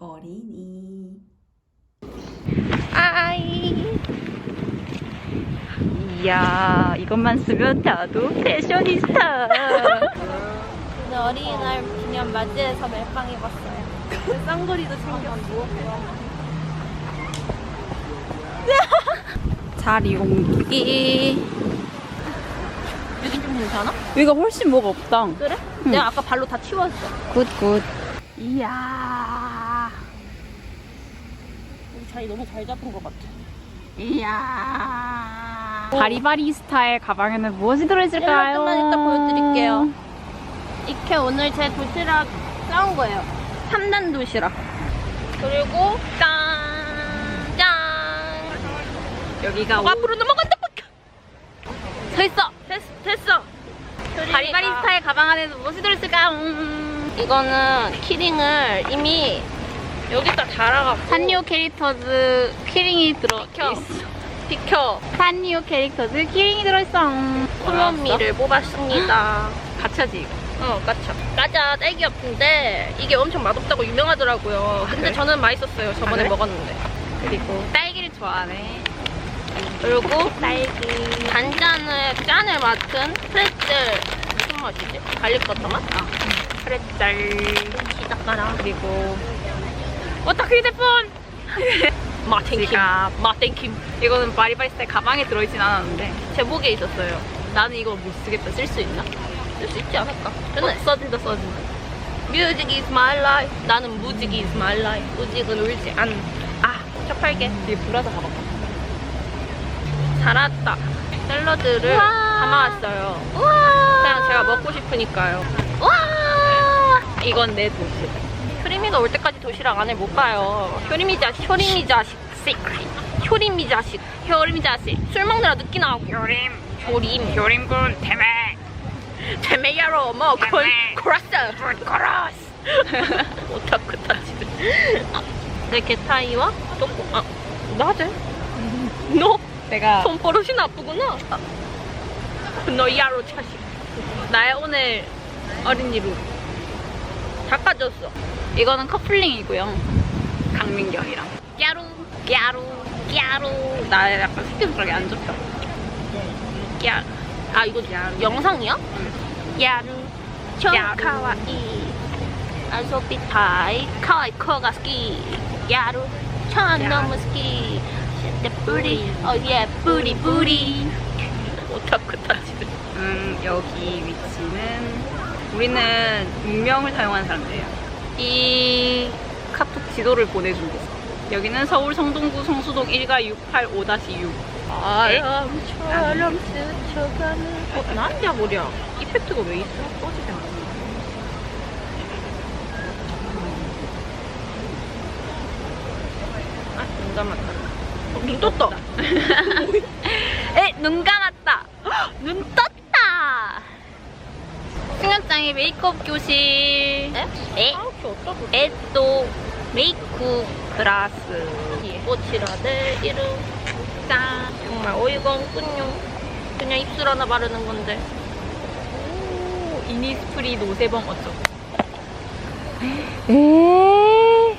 어린이. 아이. 이야, 이것만 쓰면 다도 패셔니스타. 오늘 어린이날 기념 맞이해서 멜빵 입었어요. 쌍거리도 챙겼고. 자리 옮기기. 여긴 좀 괜찮아? 여기가 훨씬 뭐가 없다. 그래? 응. 내가 아까 발로 다 치웠어. 굿, 굿. 이야. 자리 너무 잘 잡은 것 같아. 이야. 바리바리 스타일 가방에는 무엇이 들어있을까요? 끝난 이따 보여드릴게요. 이케 오늘 제 도시락 싸운 거예요. 3단 도시락. 그리고 짠! 짠! 여기가 어, 앞으로 넘어간다! 서 있어! 됐, 됐어! 바리바리 스타일 가방 안에는 무엇이 들어있을까요? 음. 이거는 키링을 이미 여기다 달아갖고 산리오 캐릭터즈 키링이 들어 비켜. 있어. 비켜 산리오 캐릭터즈 키링이 들어있어. 음. 콜롬미를 뽑았습니다. 가차지. 어, 까차. 까자 딸기 아픈데 이게 엄청 맛없다고 유명하더라고요. 근데 그래? 저는 맛있었어요. 저번에 그래? 먹었는데. 그리고 딸기를 좋아하네. 그리고 딸기. 단짠을 짠을 맡은 프레첼 무슨 맛이지? 갈릭 버터 맛? 아, 프레첼. 시작가라. 그리고 어따 휴대폰. 지갑. 마탱킴. 이거는 바리바리 스타일 가방에 들어있진 않았는데 제목에 있었어요. 나는 이거 못 쓰겠다. 쓸 수 있나? 쓸 수 있지 않을까? 어, 저는 써진다 써진다. 뮤직 is my life. 나는 무직 is my life. 무직은 울지 않. 아, 첫팔게. 뒤에 브라자 가방. 살았다. 샐러드를 우와. 담아왔어요. 우와. 그냥 제가 먹고 싶으니까요. 와. 이건 내 도시. 효림이가 올 때까지 도시락 안을 못 봐요. 효림이 자식, 효림이 자식, 시크릿. 효림이 자식, 효림이 자식. 술 먹느라 늦게 나오고. 효림, 효림, 교림군 대매. 제메야로 뭐, 콜, 대매. 코라스, 코라스. 오타쿠 타지들. 내 게타이와 또꼬, 아, 낮에? 너 내가 손버릇이 나쁘구나. 너 야로 차식. 나의 오늘 어린이로 닦아줬어. 이거는 커플링이고요. 강민경이랑 야루, 야루, 야루. 나 약간 스킨스럽게 안 좋다. 야, 아 이거 영상이야? 야루, 초 야루. 카와이, 아소비타이, 카와이 코가 스키, 야루, 천 너무 스키, 내 뿌리, 어 예 뿌리 뿌리. 오타쿠 타지들. 음 여기 위치는 우리는 운명을 사용하는 사람들이에요. 이 카톡 지도를 보내준 곳. 여기는 서울 성동구 성수동 1가 685-6. 바람 처럼 스쳐가는. 어, 난야 뭐냐? 이펙트가 왜 있어? 꺼지지 않아. 아, 눈 감았다. 어, 눈 떴다. 에, 눈 감았다. 헉, 눈 떴다. 승현장의 메이크업 교실. 에? 에? 에또 메이크업 클래스. 꽃이라들 이름. 짠. 정말 어이가 없군요. 그냥 입술 하나 바르는 건데. 오, 이니스프리 노세범 어쩌고. 에?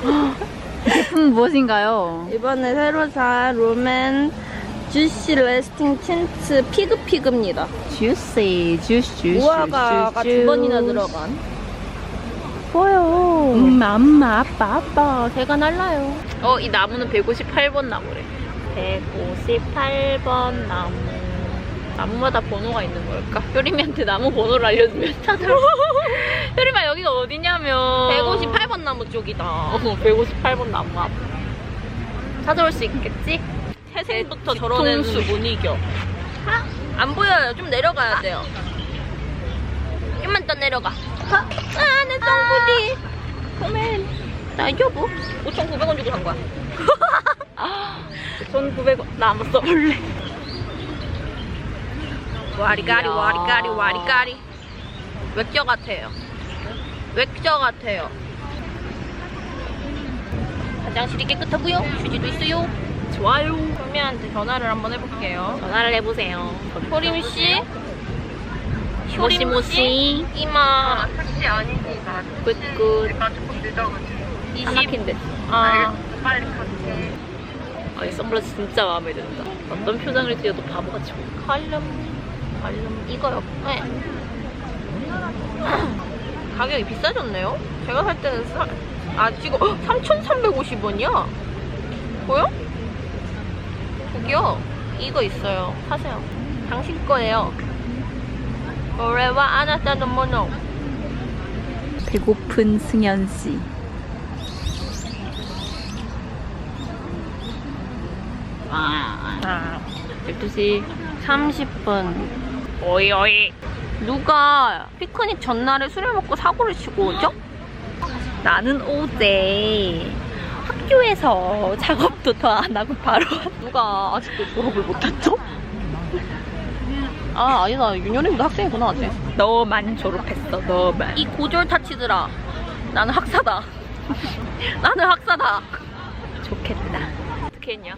제품은 무엇인가요? 이번에 새로 산 롬앤 주시 레스팅 틴트 피그피그입니다. 주시, 주스, 주스, 무화과가 두 번이나 들어간. 보여. 음, 엄마, 아빠, 아빠. 새가 날라요. 어, 이 나무는 158번 나무래. 158번 나무. 나무마다 번호가 있는 걸까? 효림이한테 나무 번호를 알려주면 찾아올 효림아, 여기가 어디냐면. 158번 나무 쪽이다. 어, 158번 나무 앞. 찾아올 수 있겠지? 태생부터 애는 뒤통수. 못 이겨. 아, 안 보여요. 좀 내려가야 돼요. 좀만 더 내려가. 아, 내 똥구리. 그러면 나 여보 5,900원 주고 산 거야. 1,900원. 나 한번 써볼래. 와리가리. 와리가리 와리가리. 외껴 같아요. 외껴 같아요. 화장실이 깨끗하고요. 휴지도 있어요. 좋아요. 효미한테 전화를 한번 해볼게요. 전화를 해보세요. 호림 씨, 모시 모시. 이마 택시 아니지 나 굿굿. 내가 조금 늦어가지고 20. 하나킨데. 아 빨리 갈게 아, 이 선글라스 진짜 마음에 든다. 어떤 표정을 지어도 바보같이 보여. 칼럼 칼럼 이거요. 네. 가격이 비싸졌네요. 제가 살 때는 사, 아 지금 3,350원이야. 보여? 저기요. 이거 있어요. 사세요. 당신 거예요. 올해와 아나타노 모노. 배고픈 승현 씨. 아, 아, 12시 30분. 오이 오이. 누가 피크닉 전날에 술을 먹고 사고를 치고 오죠? 나는 어제 학교에서 작업도 더 안 하고 바로 누가 아직도 졸업을 못했죠? 아, 아니다. 윤여림도 학생이구나, 아직. 너만 졸업했어 너만 이 고졸 타치들아. 나는 학사다. 나는 학사다. 좋겠다 어떻게 했냐?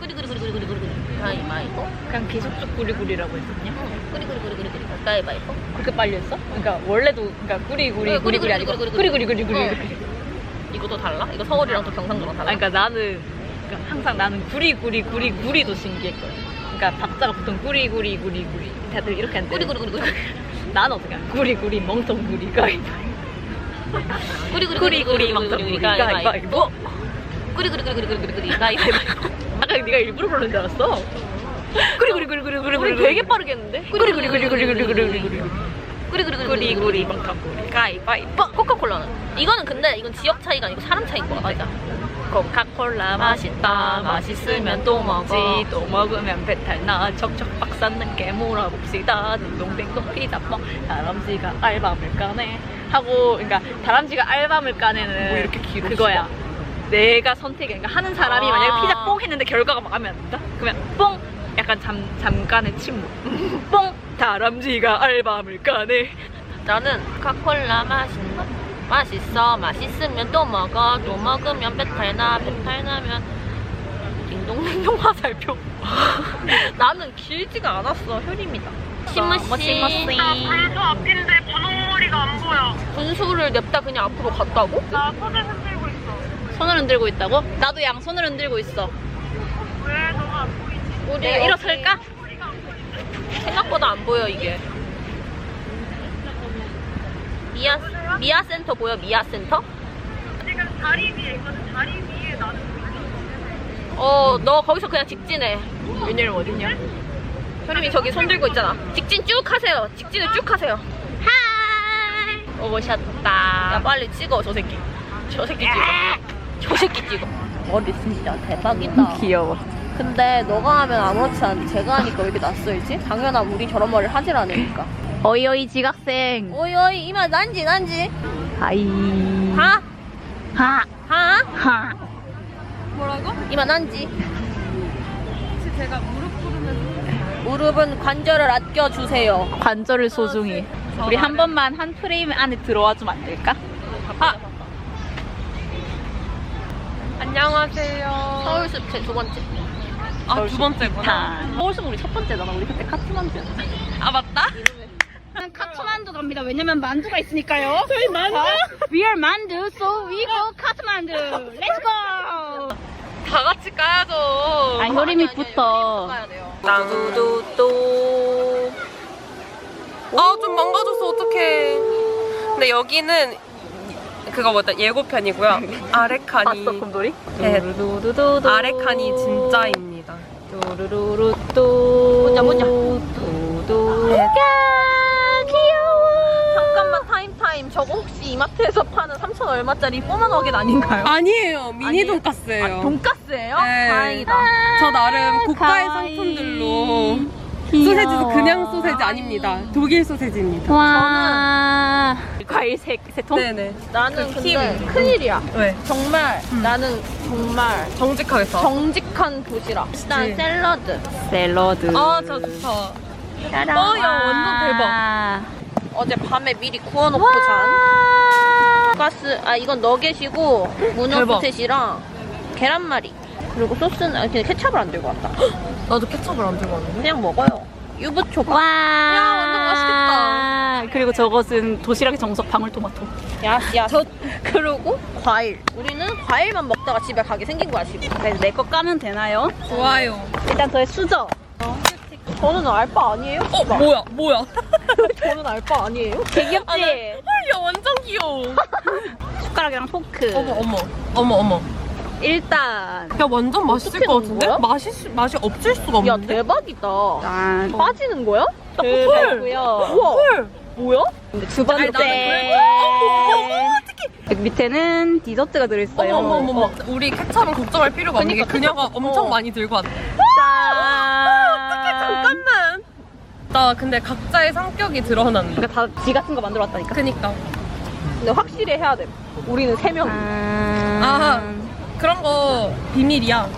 꾸리꾸리꾸리꾸리꾸리꾸리. 가위바위보. 그냥 계속 쭉 구리구리라고 했었냐? 꾸리꾸리꾸리꾸리꾸리. 가위바위보. 그렇게 빨리 했어? 그러니까 원래도 그러니까 네, 구리구리 아니고 구리구리구리구리 어. 이것도 달라? 이거 서울이랑 또 경상도랑 달라? 아, 그러니까 나는 그러니까 항상 나는 구리 구리 구리 구리도 신기했거든. 그러니까 박자가 보통 구리 구리 구리 구리 다들 이렇게 하는데 꾸리꾸리꾸리꾸리. 나는 어떻게 하냐? 구리 구리 멍텅 구리 가위바위보 구리 구리 멍텅 구리 가위바위보 꾸리꾸리꾸리꾸리꾸리. 가위바위보. 아까 네가 일부러 그러는 줄 알았어. 구리 구리 구리 구리 구리 우리 구리 되게 빠르게 했는데? 구리 구리 구리 구리 구리 구리 구리 꾸리꾸리꾸리. 멍텅 구리 가위바위보 코카콜라는? 이거는 근데 이건 지역 차이가 아니고 사람 차이인 거야. 맞아. 코카콜라 맛있다. 맛있으면 또 먹지. 또 먹으면 배탈 나. 척척 박사는 깨물어 봅시다. 딩동댕동 피자뻥 다람쥐가 알밤을 까네. 하고 그러니까 다람쥐가 알밤을 까네는 뭐 이렇게 길어, 그거야. 내가 선택이 그러니까 하는 사람이 아. 만약에 피자 뽕 했는데 결과가 마음에 안 든다? 그러면 뽕? 약간 잠 잠깐의 침묵. 뽕 다람쥐가 알밤을 까네 나는 코카콜라 맛있나? 맛있어. 맛있으면 또 먹어. 또 먹으면 배탈 나. 배탈 나면 딩동댕동 화살표. 나는 길지가 않았어. 효림이다. 멋지, 시무씨. 멋지. 나 분수 앞인데 분홍머리가 안 보여 분수를 냅다 그냥 앞으로 갔다고? 나 손을 흔들고 있어 손을 흔들고 있다고? 나도 양손을 흔들고 있어 왜 너가 안 보이지? 우리 내가 일어설까? 생각보다 안 보여 이게. 미아 미아 센터 보여? 미아 센터? 지금 다리 위에 있거든 다리 위에 나는 어, 너 거기서 그냥 직진해. 윤열 어딨냐? 효림이 저기 손 들고 있잖아. 직진 쭉 하세요. 직진을 쭉 하세요. 하이. 오셨다. 야 빨리 찍어 저 새끼. 저 새끼 찍어. 저 새끼 찍어. 머리 진짜 대박이다. 귀여워. 근데 너가 하면 아무렇지 않은데 제가 하니까 왜 이렇게 낯설지? 당연한 우리 저런 머리를 하질 않으니까. 어이어이 지각생. 어이 어이 이마 난지 난지. 하이. 하? 하. 하? 하. 이마 난지. 혹시 제가 무릎 꿇으면 무릎은 관절을 아껴주세요. 관절을 소중히. 우리 한 번만 한 프레임 안에 들어와 주면 안 될까? 아, 안녕하세요 서울 숲 제 두 번째. 아 두 번째구나 서울숲 우리 첫 번째잖아. 우리 그때 카트만두였잖아. 아 맞다? 카트만두 갑니다. 왜냐면 만두가 있으니까요. 저희 만두? We are 만두, so we go 카트만두. Let's go. 다 같이 까야죠 아, 효림이부터. 아좀 망가졌어 어떡해 근데 여기는 그거 뭐다 예고편이고요 아래 칸이 봤어, 곰돌이? 네. 칸이 진짜입 두루루루 또. 뭐냐, 뭐냐. 두두. 네. 야, 귀여워. 잠깐만 타임 타임. 저거 혹시 이마트에서 파는 3천 얼마짜리 뽀만 어겟 아닌가요? 아니에요 미니 아니에요? 돈까스예요 아, 돈가스예요? 네. 다행이다. 저 나름 고가의. 상품들로. 소세지도 그냥 소세지 아닙니다 독일 소세지입니다 와. 과일 세, 세 통? 네네 나는 그 근데 팁. 큰일이야. 왜? 정말 나는 정말 정직하겠어 정직 한 도시락. 일단. 샐러드. 샐러드. 아 저 좋다 짜란. 어, 야, 완전 대박. 어제 밤에 미리 구워놓고 잔. 가스. 아 이건 너겟이고 문어. 소셋이랑 계란말이. 그리고 소스는 아, 그냥 케찹을 안 들고 왔다. 나도 케첩을 안 들고 왔는데 그냥 먹어요. 유부초밥. 와. 야, 완전 맛있겠다. 그리고 저것은 도시락의 정석 방울토마토. 야, 야. 저 그리고 과일. 우리는 과일만 먹다가 집에 가게 생긴 거야 지금. 내거 까면 되나요? 좋아요. 일단 저의 수저. 저는 알바 아니에요? 어 뭐야 뭐야 저는 알바 아니에요? 되게 귀엽지? 헐야 완전 귀여워 숟가락이랑 포크. 어머 어머 어머 어머 일단 야 완전 맛있을 것 같은데? 거야? 맛이 맛이 없을 수가 야 없는데 대박이다. 짠. 빠지는 거야? 그거고요. 우와. 헐 뭐야? 두 번째. 나는 어머, 여기 밑에는 디저트가 들어있어요. 어머 어머 어머 우리 케찹은 걱정할 필요가 없는 게 그러니까 그녀가 엄청 어. 많이 들고 왔다 짠. 잠깐만 나 근데 각자의 성격이 드러난다 그러니까 다 지 같은 거 만들어 왔다니까. 그니까 근데 확실히 해야 돼. 우리는 세 명. 아 그런 거 비밀이야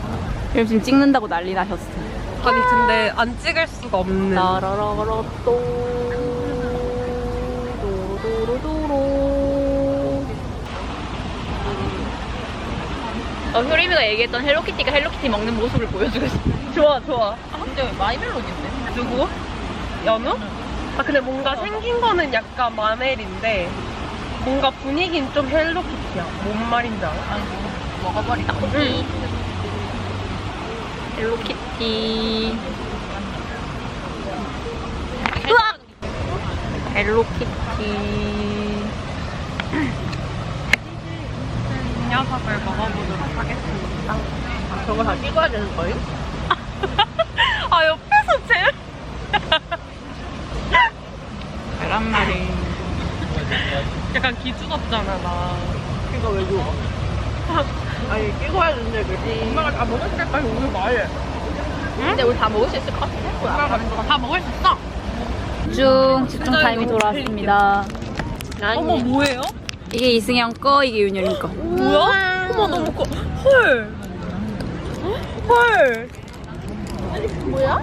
그럼 지금 찍는다고 난리 나셨어. 아니 근데 안 찍을 수가 없는 따라라라 또. 도로도로도로. 어, 효림이가 얘기했던 헬로키티가 헬로키티 먹는 모습을 보여주고 있어. 좋아 좋아. 근데 왜 마이멜로디인데? 누구? 연우? 아 근데 뭔가 생긴 거는 약간 마멜인데 뭔가 분위기는 좀 헬로키티야 뭔 말인지 알아? 먹어버리다. 응. 헬로키티. 으악! 헬로키티. 이 녀석을 먹어보도록 하겠습니다 저거 다 찍어야 되는 거예요? 아 옆에서 제일 계란 말이. 약간 기죽었잖아 나 이거 왜 죽어? 아니 찍어야 되는데 그지. 엄마가 다 먹을 때까지 오늘 말해 근데 우리 다 먹을 수 있을 것 같아. 엄마가 다 먹을 수 있어 집중, 집중 타임이 돌아왔습니다. 어머 뭐예요? 이게 이승현 거, 이게 윤여린 거. 뭐야? 어머 너무 커 헐. 헐. 뭐야?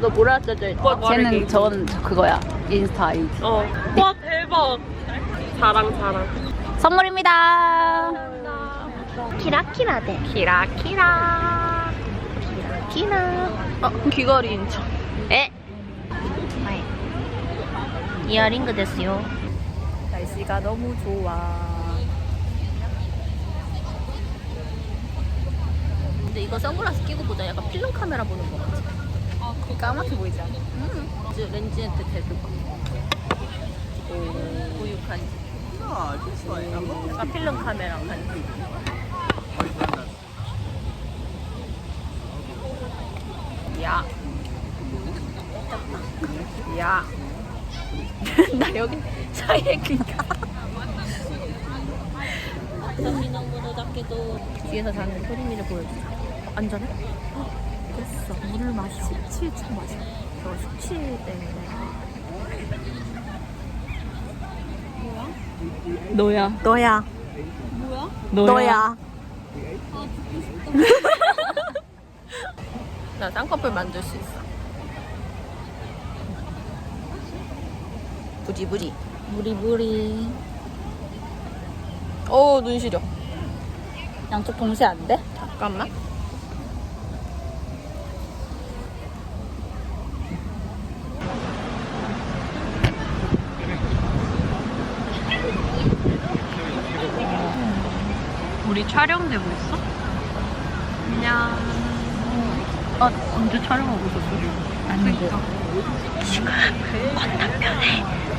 너 뭐라 써져 있어? 쟤는 저는 저 그거야. 인스타 아이디. 어. 와 대박. 자랑 자랑. 선물입니다. 키라키라대. 키라키라. 키라. 어, 귀걸이인 척. 에? 이어링그 됐어요. 날씨가 너무 좋아. 근데 이거 선글라스 끼고 보자. 약간 필름 카메라 보는 거 같지? 그 까맣게 보이지 않아? 이제 렌즈한테 대고 봐. 오, 보육한. 약간 필름 카메라 한. 야. 나 여기 사이에 작게도 뒤에서 자는 소리미를 보여주자. 어, 안전해? 됐어. 물을 마셔. 17초 마셔. 저 숙취 때문에. 너야. 너야. 너야. 나 쌍꺼풀 만들 수 있어. 부지부지. 무리무리. 어, 눈 시려. 양쪽 동시에 안 돼? 잠깐만. 우리 촬영되고 있어? 안녕. 아, 언제 촬영하고 있었어? 아닌데.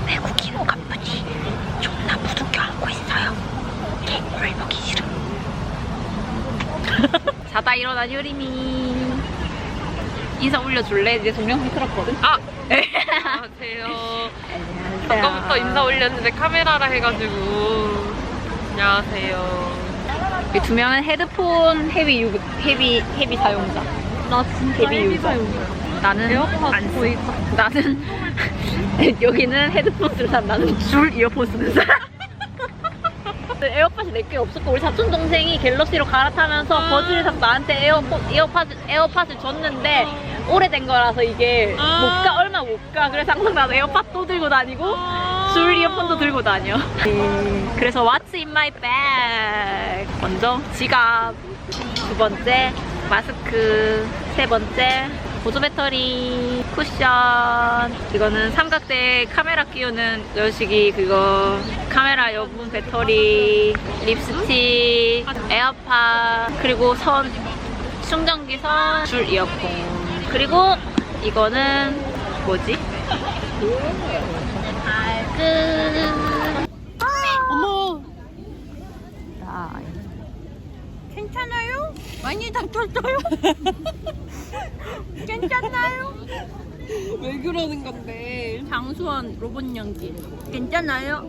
외국인 오가분이 존나 부둥켜 안고 있어요. 개꿀 먹기 싫어. 자다 일어난 유림이. 인사 올려줄래? 이제 동영상 틀었거든? 아. 안녕하세요. 아까부터 인사 올렸는데 카메라라 해가지고. 안녕하세요. 이 두 명은 헤드폰 헤비 유 헤비 헤비 사용자. 나 진짜 데뷔 유저. 나는 에 어팟 안 써. 거의 나는 여기는 헤드폰 쓰는 사람, 나는 줄 이어폰 쓰는 사람. 에어팟이 몇개 없었고 우리 사촌 동생이 갤럭시로 갈아타면서 아. 버즈를 사서 나한테 에어팟 에어팟 에어팟을 줬는데 오래된 거라서 이게 아. 못가 얼마 못 가. 그래서 항상 나도 에어팟 또 들고 다니고 줄 이어폰도 들고 다녀. 그래서 What's in my bag? 먼저 지갑, 두 번째 마스크, 세 번째 보조 배터리, 쿠션. 이거는 삼각대 카메라 끼우는 여식이 그거 카메라 여분 배터리, 립스틱, 에어팟, 그리고 선, 충전기 선, 줄 이어폰. 그리고 이거는 뭐지? 발끝. 어머 아, 괜찮아요? 많이 다쳤어요? 괜찮나요? 왜 그러는 건데 장수원 로봇 연기. 괜찮아요?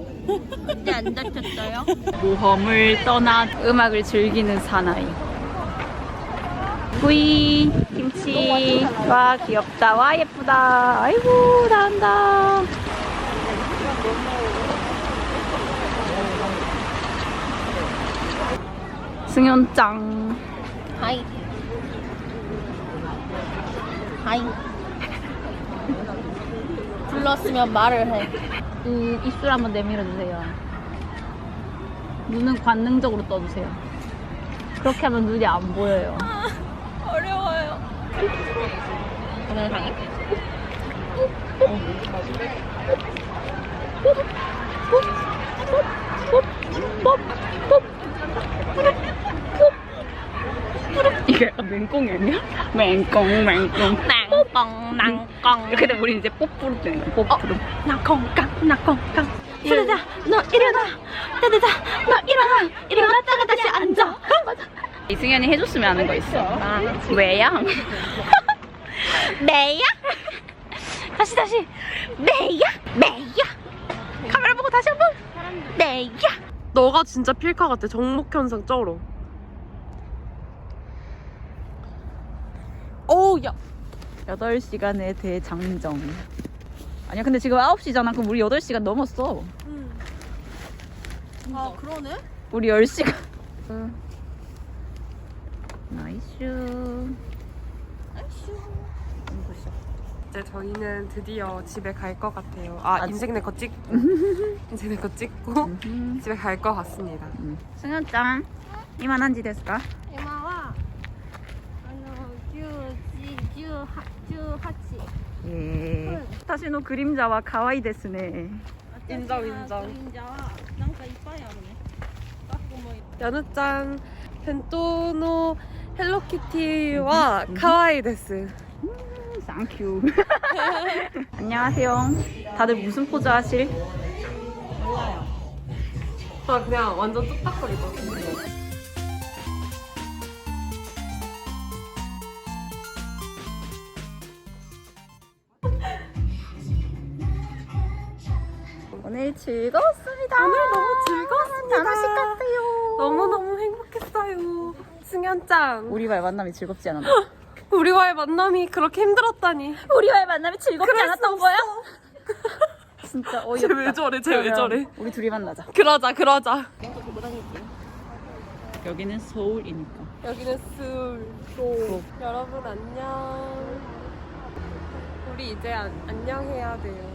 그때 안 다쳤어요? 모험을 떠나 음악을 즐기는 사나이. 구이 김치 와 귀엽다 와 예쁘다 아이고 잘한다 승현짱 하이. 하이. 불렀으면 말을 해. 그 입술 한번 내밀어주세요 눈은 관능적으로 떠주세요 그렇게 하면 눈이 안 보여요 어려워요. 동영상이? 이게 약간 맹꽁이냐? 맹꽁 맹꽁. 낭꽁 낭꽁. 이렇게 되면 우리 이제 뽀뽀로 되는 거야 뽀뽀로 나콩깡 나콩깡 따다다 너 일어나. 따다다 너 일어나. 일어났다가 다시 앉아. 이승현이 해줬으면 하는 거 있어. 왜야? 매야? 다시 다시. 매야? 매야? 카메라 보고 다시 한번. 매야. 너가 진짜 필카 같아. 정목현상 쩔어 어우 야 8시간의 대장정. 아니야 근데 지금 9시잖아. 그럼 우리 8시간 넘었어. 아 그러네? 우리 10시간. 나이스 이제 저희는 드디어 집에 갈 것 같아요. 아 아, 인생 내거 찍 인생 내거 찍고 음. 집에 갈 것 같습니다. 승현 짱 이만한 지 됐을까? 1018 예 다시노 그림자와 가와이 데스네 인정, 인정. 忍者はなんかいっぱいあるね学校も 연우짱 벤토노 헬로키티와 카와이 데스 땡큐 안녕하세요 다들 무슨 포즈 하실? 아 그냥 완전 뚝딱거리거든요 오늘 즐거웠습니다. 오늘 너무 즐거웠습니다. 결혼식 같아요. 너무너무 행복했어요. 승현짱. 우리와의 만남이 즐겁지 않았나? 우리와의 만남이 그렇게 힘들었다니. 우리와의 만남이 즐겁지 않았던 거야? 진짜 어이없다. 쟤 왜 저래 쟤 왜 저래. 우리 둘이 만나자. 그러자 그러자. 여기는 서울이니까. 여기는 술또 여러분 안녕. 우리 이제 안, 안녕해야 돼요